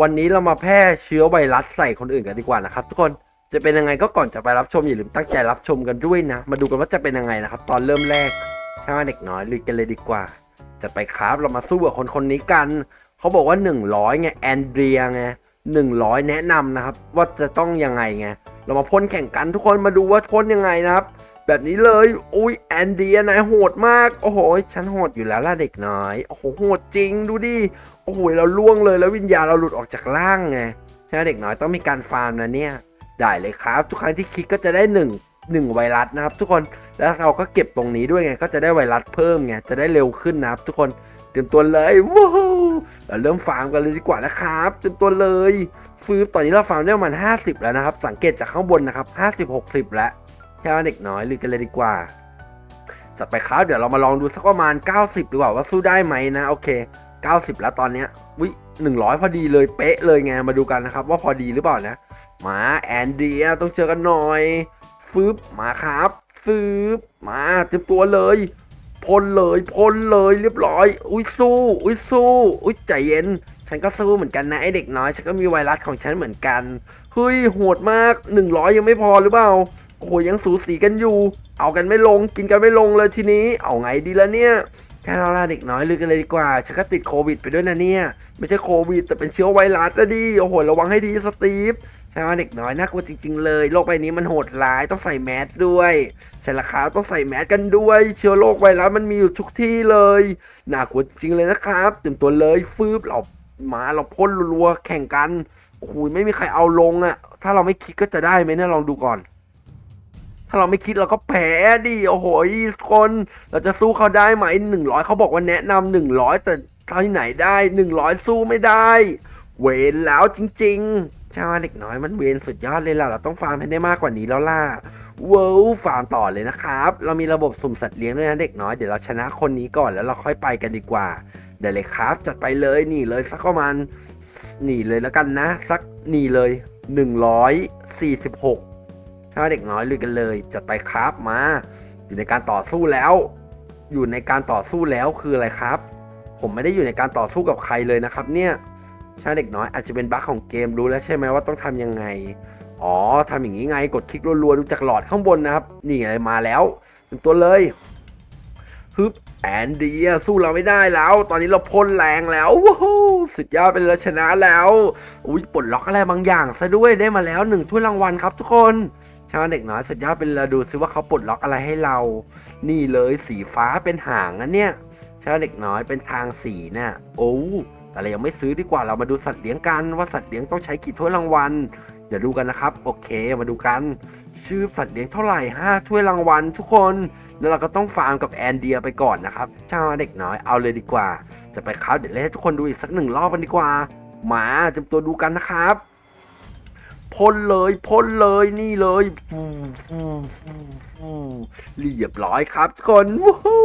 วันนี้เรามาแพร่เชื้อไวรัสใส่คนอื่นกันดีกว่านะครับ ทุกคนจะเป็นยังไงก็ก่อนจะไปรับชมอย่าลืมตั้งใจรับชมกันด้วยนะ มาดูกันว่าจะเป็นยังไงนะครับ ตอนเริ่มแรกใช่ไหมเด็กน้อยลุยกันเลยดีกว่า จะไปครับเรามาสู้กับคนคนนี้กัน เขาบอกว่า 100ไงแอนเดรียไง100แนะนำนะครับ ว่าจะต้องยังไงไง เรามาพ่นแข่งกันทุกคนมาดูว่าพ่นยังไงนะครับ แบบนี้เลย อุ้ยแอนเดียนายโหดมาก โอ้โห ฉันโหดอยู่แล้วล่ะเด็กน้อย โอ้โห โหดจริงดูดิ โอ้โห เราล่วงเลยแล้ววิญญาณเราหลุดออกจากร่างไง ใช่ไหมเด็กน้อยต้องมีการฟาร์มนะเนี่ย ได้เลยครับ ทุกครั้งที่คลิกก็จะได้หนึ่งหนึ่งไวรัสนะครับ ทุกคน แล้วเราก็เก็บตรงนี้ด้วยไง ก็จะได้ไวรัสเพิ่มไง จะได้เร็วขึ้นนะครับทุกคน เตรียมตัวเลยว้าวเราเริ่มฟาร์มกันเลยดีกว่านะครับ เตรียมตัวเลย ฟืบตอนนี้เราฟาร์มได้ประมาณ 50 แล้วนะครับ สังเกตจากข้างบนนะครับ 50 60 แล้ว แค่ว่าเด็กน้อยลุยกันเลยดีกว่า จัดไปครับเดี๋ยวเรามาลองดูสักประมาณ 90 ดีกว่าว่าสู้ได้ไหมนะ โอเค 90 แล้วตอนเนี้ยวิ100พอดีเลยเป๊ะเลยไงมาดูกันนะครับ ว่าพอดีหรือเปล่านะ มาแอนเดียต้องเจอกันหน่อยฟืบมาครับฟืบมาเตรียมตัวเลยพ่นเลยพ่นเลยเรียบร้อย อุ้ยสู้ อุ้ยสู้ อุ้ยใจเย็น ฉันก็สู้เหมือนกันนะไอเด็กน้อย ฉันก็มีไวรัสของฉันเหมือนกัน เฮ้ยโหดมาก 100 ยังไม่พอหรือเปล่า โอ้โหยังสูสีกันอยู่ เอากันไม่ลงกินกันไม่ลงเลยทีนี้ เอาไงดีละเนี่ยแค่เราลาเด็กน้อยเลยกันเลยดีกว่าฉันก็ติดโควิดไปด้วยนะเนี่ย ไม่ใช่โควิด แต่เป็นเชื้อไวรัสนะดิโอ้โหระวังให้ดีสตีฟใช่ไหมเด็กน้อยน่ากลัวจริง ๆ เลยโลกใบนี้มันโหดร้ายต้องใส่แมสด้วยใช่ละครับต้องใส่แมสกันด้วย เชื้อโรคไวรัสมันมีอยู่ทุกที่เลยน่ากลัวจริงเลยนะครับเตรียมตัวเลยฟืบเรามาเราพ่นรัวๆแข่งกันโอ้โหไม่มีใครเอาลงอะถ้าเราไม่คิดก็จะได้ไหมเนี่ยลองดูก่อน ถ้าเราไม่คิดเราก็แพ้ดิโอ้โหคนเราจะสู้เขาได้ไหมหนึ่งร้อยเขาบอกว่าแนะนำหนึ่งร้อยแต่ที่ไหนได้หนึ่งร้อยสู้ไม่ได้ เวรแล้วจริงๆช่ไหมเด็กน้อยมันเวรสุดยอดเลยล่ะ เราต้องฟาร์มให้ได้มากกว่านี้แล้วล่ะเวิลฟาร์มต่อเลยนะครับ เรามีระบบสุ่มสัตว์เลี้ยงด้วยนะเด็กน้อยเดี๋ยวเราชนะคนนี้ก่อนแล้วเราค่อยไปกันดีกว่าเดี๋ยวเลยครับ จัดไปเลยนี่เลยสักประมาณนี่เลยแล้วกันนะ สักนี่เลย 146 ถ้าเด็กน้อยลุยกันเลยจัดไปครับมา อยู่ในการต่อสู้แล้ว อยู่ในการต่อสู้แล้วคืออะไรครับ ผมไม่ได้อยู่ในการต่อสู้กับใครเลยนะครับ เนี่ยช่เด็กน้อยอาจจะเป็นบั๊กของเกมรู้แล้วใช่ไหมว่าต้องทำยังไง อ๋อทำอย่างนี้ไงกดคลิกรัวๆดูจากหลอดข้างบนนะครับ นี่ไงมาแล้วเป็นตัวเลยฮึบแอนดียสู้เราไม่ได้แล้ว ตอนนี้เราพ่นแรงแล้วว้าวสุดยอดไปเลยชนะแล้ว อุ้ยปลดล็อกอะไรบางอย่างซะด้วยได้มาแล้วหนึ่งถ้วยรางวัลครับทุกคน ชาวเด็กน้อยสุดยอดเป็นเราดูซิว่าเขาปลดล็อกอะไรให้เรา นี่เลยสีฟ้าเป็นหางนะเนี่ยชาวเด็กน้อยเป็นทางสีน่ะโอ้แต่เรายังไม่ซื้อดีกว่าเรามาดูสัตว์เลี้ยงกันว่าสัตว์เลี้ยงต้องใช้กี่ถ้วยรางวัลเดี๋ยวดูกันนะครับ โอเคมาดูกัน ชื่อสัตว์เลี้ยงเท่าไหร่5ถ้วยรางวัลทุกคนแล้วเราก็ต้องฟาร์มกับแอนเดียไปก่อนนะครับชาวเด็กน้อยเอาเลยดีกว่า จะไปครับเดี๋ยวเล่ให้ทุกคนดูอีกสักหนึ่งรอบกันดีกว่า มาเตรียมตัวดูกันนะครับ พ่นเลยพ่นเลยนี่เลยฟูฟูฟูฟูเรียบร้อยครับทุกคนวู้ฮู้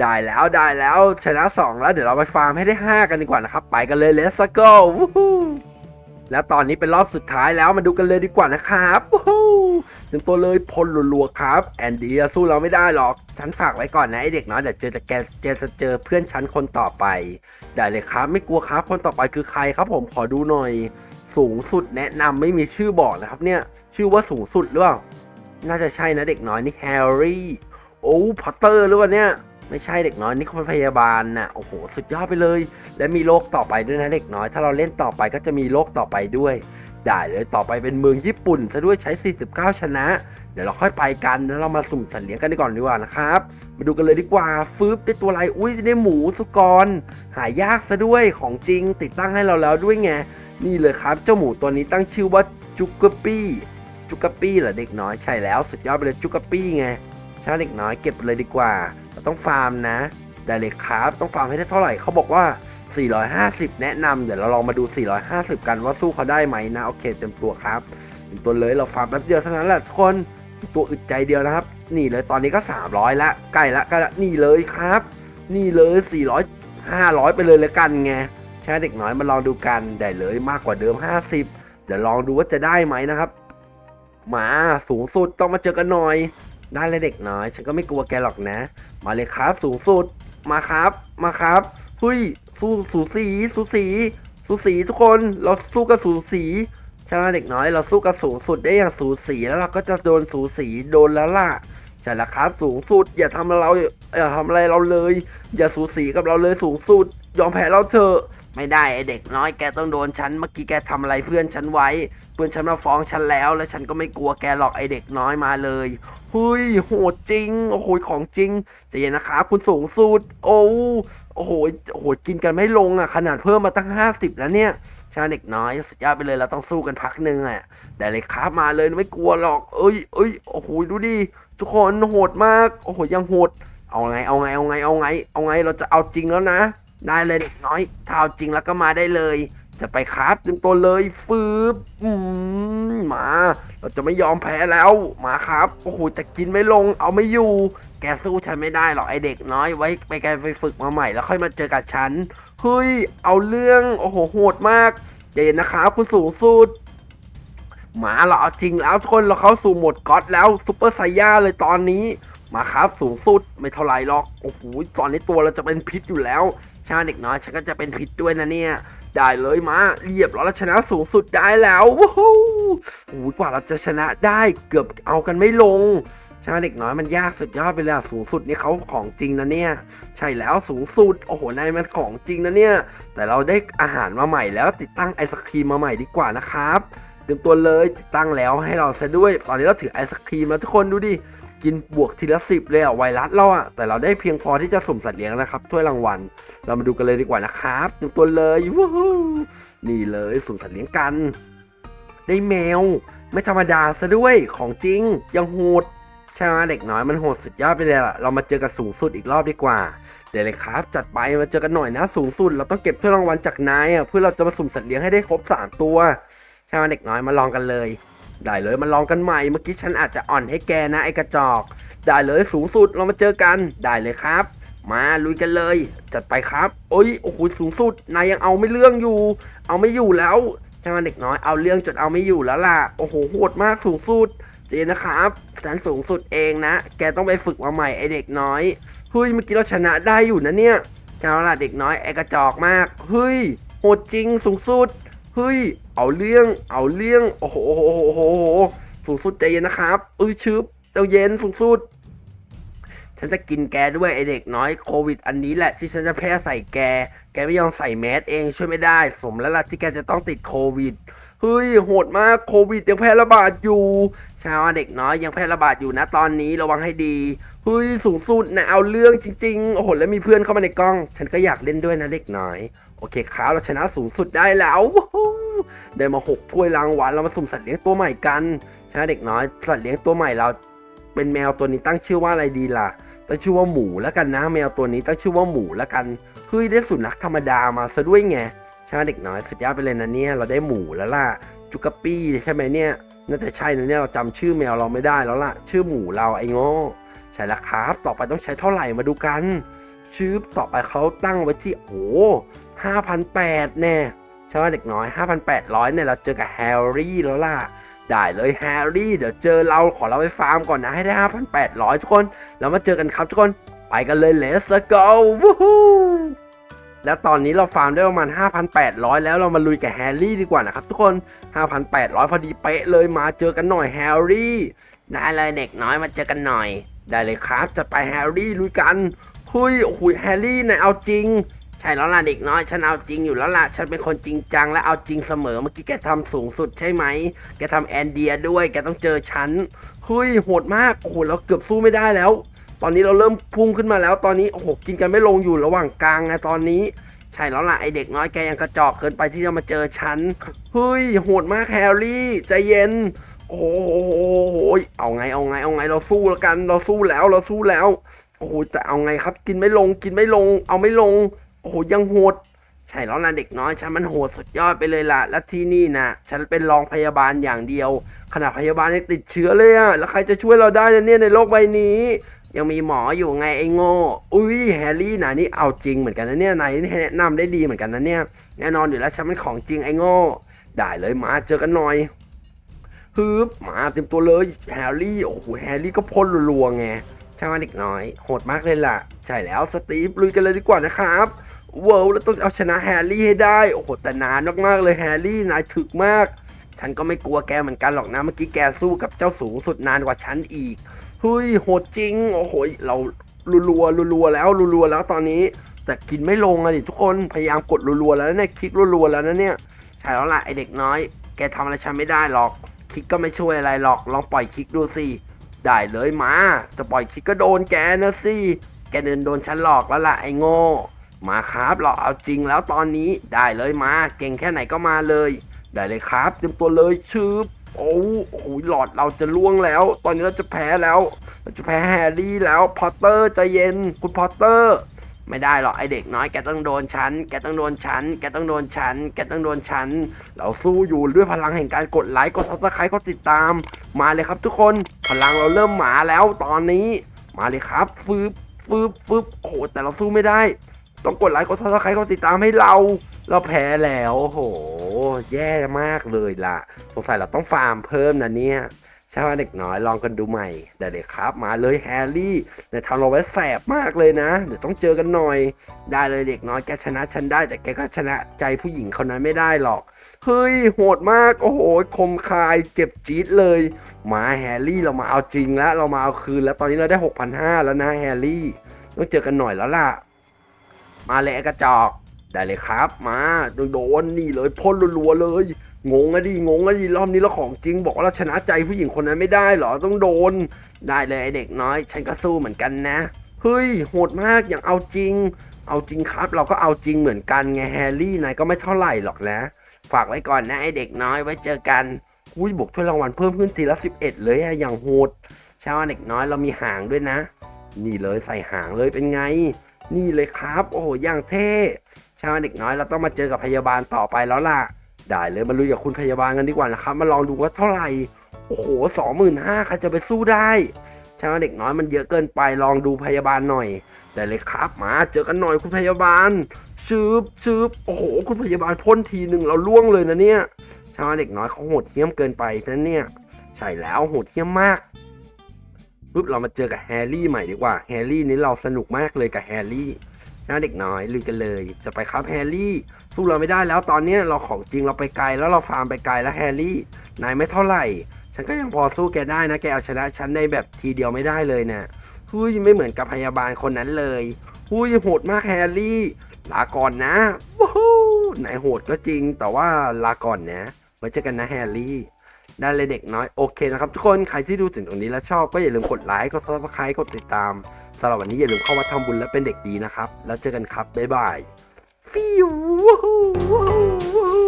ได้แล้วได้แล้วชนะ 2 แล้วเดี๋ยวเราไปฟาร์มให้ได้ 5 กันดีกว่านะครับ ไปกันเลย let's go วู้ฮู้แล้วตอนนี้เป็นรอบสุดท้ายแล้วมาดูกันเลยดีกว่านะครับวู้ฮู้เตรียมตัวเลยพ่นรัวๆครับ แอนดี้สู้เราไม่ได้หรอก ฉันฝากไว้ก่อนนะไอเด็กน้อยเดี๋ยวเจอจะแกแกจะเจอเพื่อนฉันคนต่อไป ได้เลยครับ ไม่กลัวครับคนต่อไปคือใครครับผมขอดูหน่อย สูงสุดแนะนำไม่มีชื่อบอกนะครับเนี่ย ชื่อว่าสูงสุดหรือเปล่า น่าจะใช่นะเด็กน้อยนี่แฮร์รี่ โอ้พอตเตอร์หรือเปล่าเนี่ย ไม่ใช่เด็กน้อยนี่เขาเป็นพยาบาลน่ะ โอ้โห สุดยอดไปเลย และมีโลกต่อไปด้วยนะเด็กน้อย ถ้าเราเล่นต่อไปก็จะมีโลกต่อไปด้วย ได้เลยต่อไปเป็นเมืองญี่ปุ่นซะด้วยใช้ 49 ชนะ เดี๋ยวเราค่อยไปกันแล้วเรามาสุ่มสัตว์เลี้ยงกันดีก่อนดีกว่านะครับ มาดูกันเลยดีกว่าฟืบได้ตัวอะไร อุ้ยได้หมูสุกร หายากซะด้วยของจริงติดตั้งให้เราแล้วด้วยไง นี่เลยครับเจ้าหมูตัวนี้ตั้งชื่อว่าจุกกะปี้จุกกะปี้เหรอเด็กน้อยใช่แล้วสุดยอดไปเลยจุกกะปี้ไงช่เด็กน้อยเก็บเลยดีกว่าเราต้องฟาร์มนะได้เลยครับต้องฟาร์มให้ได้เท่าไหร่เขาบอกว่า 450 แนะนำเดี๋ยวเราลองมาดู 450 กันว่าสู้เขาได้ไหมนะโอเคเต็มตัวครับเต็มตัวเลยเราฟาร์มแป๊บเดียวเท่านั้นแหละทุกคนตัวอึดใจเดียวนะครับ นี่เลยตอนนี้ก็ 300 ละใกล้ละใกล้ละนี่เลยครับ นี่เลย 400 500 ไปเลยแล้วกันไง ช่เด็กน้อยมาลองดูกันได้เลยมากกว่าเดิม 50 เดี๋ยวลองดูว่าจะได้ไหมนะครับ มาสูงสุดต้องมาเจอกันหน่อย ได้เลยเด็กน้อย ฉันก็ไม่กลัวแกหรอกนะ มาเลยครับสูงสุดมาครับมาครับเฮ้ยสู้สูสีสูสีสูสีทุกคนเราสู้กับสูสีใช่ไหมเด็กน้อยเราสู้กับสูงสุดได้อย่างสูสีแล้วเราก็จะโดนสูสีโดนแล้วล่ะใช่แล้วครับสูงสุด อย่าทำเราอย่าทำอะไรเราเลย อย่าสูสีกับเราเลยสูงสุด ยอมแพ้เราเถอะ ไม่ได้ไอเด็กน้อยแกต้องโดนฉันเมื่อกี้แกทำอะไรเพื่อนฉันไว้ เพื่อนฉันมาฟ้องฉันแล้ว แล้วฉันก็ไม่กลัวแกหรอกไอเด็กน้อยมาเลยเฮ้ยโหดจริงโอ้โหของจริงใจเย็นนะครับคุณสูงสุดโอ้โอ้โหโอ้โหกินกันไม่ลงอะ ขนาดเพิ่มมาตั้ง 50 แล้วเนี่ยชาเด็กน้อยสุดยอดไปเลยเราต้องสู้กันพักหนึ่งอะได้เลยครับมาเลยไม่กลัวหรอก เอ้ยเอ้ยโอ้โหดูดิทุกคนโหดมากโอ้โหยังโหดเอาไงเอาไงเอาไงเอาไง เอาไงเราจะเอาจริงแล้วนะ ได้เลยเด็กน้อยถ้าเอาจริงแล้วก็มาได้เลย จะไปครับเต็มตัวเลยฟืบมา เราจะไม่ยอมแพ้แล้วมาครับโอ้โหแต่กินไม่ลง เอาไม่อยู่ แกสู้ฉันไม่ได้หรอกไอเด็กน้อยไว้ไปแกไปฝึกมาใหม่แล้วค่อยมาเจอกับฉันเฮ้ยเอาเรื่องโอ้โหโหดมากใจเย็นนะครับคุณสูงสุดหมาเราเอาจริงแล้วทุกคนเราเข้าสู่โหมดก็อดแล้วซูเปอร์ไซย่าเลยตอนนี้มาครับสูงสุดไม่เท่าไรหรอกโอ้โหตอนนี้ตัวเราจะเป็นพิษอยู่แล้ว ชาเด็กน้อยฉันก็จะเป็นพิษด้วยนะเนี่ย ได้เลยมาเรียบร้อยแล้วชนะสูงสุดได้แล้วว้าวโอ้โหกว่าเราจะชนะได้เกือบเอากันไม่ลงชาเด็กน้อยมันยากสุดยอดไปเลยอะสูงสุดนี่เขาของจริงนะเนี่ย ใช่แล้วสูงสุดโอ้โหนายมันของจริงนะเนี่ย แต่เราได้อาหารมาใหม่แล้วติดตั้งไอศครีมมาใหม่ดีกว่านะครับเตรียมตัวเลยติดตั้งแล้วให้เราซะด้วย ตอนนี้เราถือไอศครีมแล้วทุกคนดูดิ กินบวกทีละสิบเลยอะไวรัสเราอะแต่เราได้เพียงพอที่จะสุ่มสัตว์เลี้ยงนะครับถ้วยรางวัล เรามาดูกันเลยดีกว่านะครับเตรียมตัวเลยวู้ฮู้นี่เลยสุ่มสัตว์เลี้ยงกัน ได้แมว ไม่ธรรมดาซะด้วยของจริงยังโหดใช่ไหมเด็กน้อยมันโหดสุดยอดไปเลยล่ะ เรามาเจอกันสูงสุดอีกรอบดีกว่า เดี๋ยวเลยครับ จัดไปมาเจอกันหน่อยนะสูงสุด เราต้องเก็บถ้วยรางวัลจากนายอะเพื่อเราจะมาสุ่มสัตว์เลี้ยงให้ได้ครบสามตัว ใช่ไหมเด็กน้อยมาลองกันเลย ได้เลยมาลองกันใหม่เมื่อกี้ฉันอาจจะอ่อนให้แกนะไอกระจอก ได้เลยสูงสุดเรามาเจอกันได้เลยครับ มาลุยกันเลย จัดไปครับโอ้ยโอ้โหสูงสุดนายยังเอาไม่เรื่องอยู่ เอาไม่อยู่แล้วใช่ไหมเด็กน้อยเอาเรื่องจนเอาไม่อยู่แล้วล่ะโอ้โหโหดมากสูงสุดเจนนะครับฉันสูงสุดเองนะ แกต้องไปฝึกมาใหม่ไอเด็กน้อยเฮ้ยเมื่อกี้เราชนะได้อยู่นะเนี่ยเจ้าล่ะเด็กน้อยไอกระจอกมากเฮ้ยโหดจริงสูงสุด เฮ้ย เอาเรื่องเอาเรื่องโอ้โหโอ้โหสูงสุดใจเย็นนะครับเอ้ยชึบเจ้าเย็นสูงสุด ฉันจะกินแกด้วยไอเด็กน้อยโควิด อันนี้แหละที่ฉันจะแพ้ใส่แก แกไม่ยอมใส่แมสเองช่วยไม่ได้ สมแล้วล่ะที่แกจะต้องติดโควิด เฮ้ยโหดมากโควิดยังแพร่ระบาดอยู่ ชาวเด็กน้อยยังแพร่ระบาดอยู่นะตอนนี้ระวังให้ดี เฮ้ยสูงสุดนะเอาเรื่องจริงๆ โอ้โหแล้วมีเพื่อนเข้ามาในกล้อง ฉันก็อยากเล่นด้วยนะเด็กน้อย โอเคครับเราชนะสูงสุดได้แล้ว ได้มาหกถ้วยรางวัลเรามาสุ่มสัตว์เลี้ยงตัวใหม่กันชนะเด็กน้อยสัตว์เลี้ยงตัวใหม่เรา เป็นแมวตัวนี้ตั้งชื่อว่าอะไรดีล่ะตั้งชื่อว่าหมูแล้วกันนะ แมวตัวนี้ตั้งชื่อว่าหมูแล้วกันเฮ้ยได้สุนัขธรรมดามาซะด้วยไงชนะเด็กน้อยสุดยอดไปเลยนะเนี่ยเราได้หมูแล้วล่ะจุกปี้ใช่ไหมเนี่ยน่าจะใช่นะเนี่ยเราจำชื่อแมวเราไม่ได้แล้วล่ะ ชื่อหมูเราไอ้ง่ใช่แล้วครับ ต่อไปต้องใช้เท่าไหร่มาดูกันชื่อต่อไปเขาตั้งไว้ที่โอ้ ห้าพันแปดแน่ใช่ไหมเด็กน้อย 5,800เนี่ยเราเจอกับแฮร์รี่แล้วล่ะ ได้เลยแฮร์รี่เดี๋ยวเจอเราขอเราไปฟาร์มก่อนนะให้ได้ 5,800 ทุกคน แล้วมาเจอกันครับทุกคน ไปกันเลย let's go วู้ฮู้แล้วตอนนี้เราฟาร์มได้ประมาณ 5,800 แล้วเรามาลุยกับแฮร์รี่ดีกว่านะครับทุกคน 5,800 พอดีเป๊ะเลยมาเจอกันหน่อยแฮร์รี่ได้เลยเด็กน้อยมาเจอกันหน่อย ได้เลยครับจะไปแฮร์รี่ลุยกันเฮ้ยโอ้โหแฮร์รี่เนายเอาจริง ช่แล้วล่ะเด็กน้อยฉันเอาจริงอยู่แล้วล่ะฉันเป็นคนจริงจังและเอาจริงเสมอเมื่อกี้แกทำสูงสุดใช่ไหม แกทำแอนเดียด้วยแกต้องเจอฉันเฮ้ยโหดมากโอ้โหเราเกือบสู้ไม่ได้แล้ว ตอนนี้เราเริ่มพุ่งขึ้นมาแล้ว ตอนนี้โอ้โหกินกันไม่ลงอยู่ระหว่างกลางไงตอนนี้ ใช่แล้วล่ะไอเด็กน้อยแกยังกระจอกเกินไปที่จะมาเจอฉันเฮ้ยโหดมากแฮร์รี่ใจเย็นโอ้โหเอาไงเอาไงเอาไงเราสู้แล้วกัน เราสู้แล้วเราสู้แล้วโอ้โหแต่เอาไงครับ กินไม่ลงกินไม่ลง เอาไม่ลง อ้โหยังโหดใช่แล้วนะเด็กน้อยฉันมันโหดสุดยอดไปเลยล่ะ และที่นี่นะฉันเป็นรองพยาบาลอย่างเดียวขณะพยาบาลยังติดเชื้อเลยอะแล้วใครจะช่วยเราได้นะเนี่ยในโลกใบนี้ ยังมีหมออยู่ไงไอ้โง่อุ้ยแฮร์รี่นะนี่เอาจริงเหมือนกันนะเนี่ยนายนี่แนะนำได้ดีเหมือนกันนะเนี่ยแน่นอนอยู่แล้วฉันเป็นของจริงไอ้โง่ได้เลยมาเจอกันหน่อยฮึบมาเต็มตัวเลยแฮร์รี่โอ้โหแฮร์รี่ก็พ่นรัวๆไงใช่ไหมเด็กน้อยโหดมากเลยล่ะ ใช่แล้วสตีฟลุยกันเลยดีกว่านะครับ เวิลด์แล้วต้องเอาชนะแฮร์รี่ให้ได้ โอ้โห แต่นานมากๆเลยแฮร์รี่นายถึกมาก ฉันก็ไม่กลัวแกเหมือนกันหรอกนะ เมื่อกี้แกสู้กับเจ้าสูงสุดนานกว่าฉันอีกเฮ้ยโหดจริง โอ้โห เรารัวๆรัวๆแล้วรัวๆแล้วตอนนี้ แต่กินไม่ลงอะดิทุกคน พยายามกดรัวๆแล้วเนี่ยคลิกรัวๆแล้วนะเนี่ย ใช่แล้วล่ะไอเด็กน้อย แกทำอะไรฉันไม่ได้หรอก คลิกก็ไม่ช่วยอะไรหรอก ลองปล่อยคลิกดูสิ ได้เลยมา จะปล่อยคลิกก็โดนแกนะสิ แกเดินโดนฉันหลอกแล้วล่ะไอโง่ มาครับเราเอาจริงแล้วตอนนี้ได้เลยมา เก่งแค่ไหนก็มาเลย ได้เลยครับเตรียมตัวเลยชืบโอ้โหหลอดเราจะล่วงแล้ว ตอนนี้เราจะแพ้แล้ว เราจะแพ้แฮร์รี่แล้วพอตเตอร์ใจเย็นคุณพอตเตอร์ ไม่ได้หรอกไอเด็กน้อยแกต้องโดนฉันแกต้องโดนฉันแกต้องโดนฉันแกต้องโดนฉันเราสู้อยู่ด้วยพลังแห่งการกดไลค์กดซับสไครต์กดติดตาม มาเลยครับทุกคนพลังเราเริ่มหมาแล้วตอนนี้ มาเลยครับฟืบฟืบฟืบโอ้โหแต่เราสู้ไม่ได้ ต้องกดไลค์กดซับสไครต์กดติดตามให้เรา เราแพ้แล้วโห แย่มากเลยล่ะ สงสัยเราต้องฟาร์มเพิ่มนะเนี่ยใช่ไหมเด็กน้อยลองกันดูใหม่ได้เลยครับ มาเลยแฮร์รี่เนี่ยทำเราไว้แสบมากเลยนะ เดี๋ยวต้องเจอกันหน่อย ได้เลยเด็กน้อยแกชนะฉันได้ แต่แกก็ชนะใจผู้หญิงคนนั้นไม่ได้หรอก เฮ้ยโหดมาก โอ้โหคมคายเจ็บจี๊ดเลย มาแฮร์รี่เรามาเอาจริงแล้ว เรามาเอาคืนแล้วตอนนี้เราได้ 6,500 แล้วนะแฮร์รี่ ต้องเจอกันหน่อยแล้วล่ะ มาเลยกระจอกได้เลยครับ มาโดนนี่เลยพ่นรัวๆเลย งงอะดิงงอะดิรอบนี้เราของจริง บอกว่าเราชนะใจผู้หญิงคนนั้นไม่ได้เหรอต้องโดน ได้เลยไอเด็กน้อย ฉันก็สู้เหมือนกันนะเฮ้ยโหดมากอย่างเอาจริง เอาจริงครับ เราก็เอาจริงเหมือนกันไงแฮร์รี่นายก็ไม่เท่าไหร่หรอกนะ ฝากไว้ก่อนนะไอเด็กน้อยไว้เจอกันอุ้ยบวกถ้วยรางวัลเพิ่มขึ้นทีละ11 เลยอะอย่างโหดช่ว่าเด็กน้อยเรามีหางด้วยนะ นี่เลยใส่หางเลยเป็นไง นี่เลยครับ โอ้โหอย่างเท่ช่ว่าเด็กน้อยเราต้องมาเจอกับพยาบาลต่อไปแล้วล่ะ ได้เลยมาลุยกับคุณพยาบาลกันดีกว่านะครับ มาลองดูว่าเท่าไหร่ โอ้โหสองหมื่นห้าใครจะไปสู้ได้ช่ไหมเด็กน้อยมันเยอะเกินไป ลองดูพยาบาลหน่อย ได้เลยครับ มาเจอกันหน่อยคุณพยาบาลชืบชืบโอ้โห คุณพยาบาลพ่นทีหนึ่งเราล่วงเลยนะเนี่ยช่ไหมเด็กน้อยเขาโหดเหี้ยมเกินไปนะเนี่ย ใช่แล้วโหดเหี้ยมมาก ปุ๊บเรามาเจอกับแฮร์รี่ใหม่ดีกว่าแฮร์รี่นี่เราสนุกมากเลยกับแฮร์รี่นะเด็กน้อยลุยกันเลย จะไปครับแฮร์รี่สู้เราไม่ได้แล้วตอนนี้เราของจริงเราไปไกลแล้วเราฟาร์มไปไกลแล้วแฮร์รี่นายไม่เท่าไหร่ ฉันก็ยังพอสู้แกได้นะแกเอาชนะฉันในแบบทีเดียวไม่ได้เลยเนี่ยหุ้ยไม่เหมือนกับพยาบาลคนนั้นเลยหุ้ยโหดมากแฮร์รี่ลาก่อนนะว้าวนายโหดก็จริงแต่ว่าลาก่อนนะไว้เจอกันนะแฮร์รี่ ได้เลยเด็กน้อย โอเคนะครับ ทุกคนใครที่ดูถึงตรงนี้แล้วชอบก็อย่าลืมกดไลค์ กดซับสไครต์กดติดตามสำหรับวันนี้อย่าลืมเข้ามาทำบุญและเป็นเด็กดีนะครับ แล้วเจอกันครับบ๊ายบายฟิวว้าวว้าว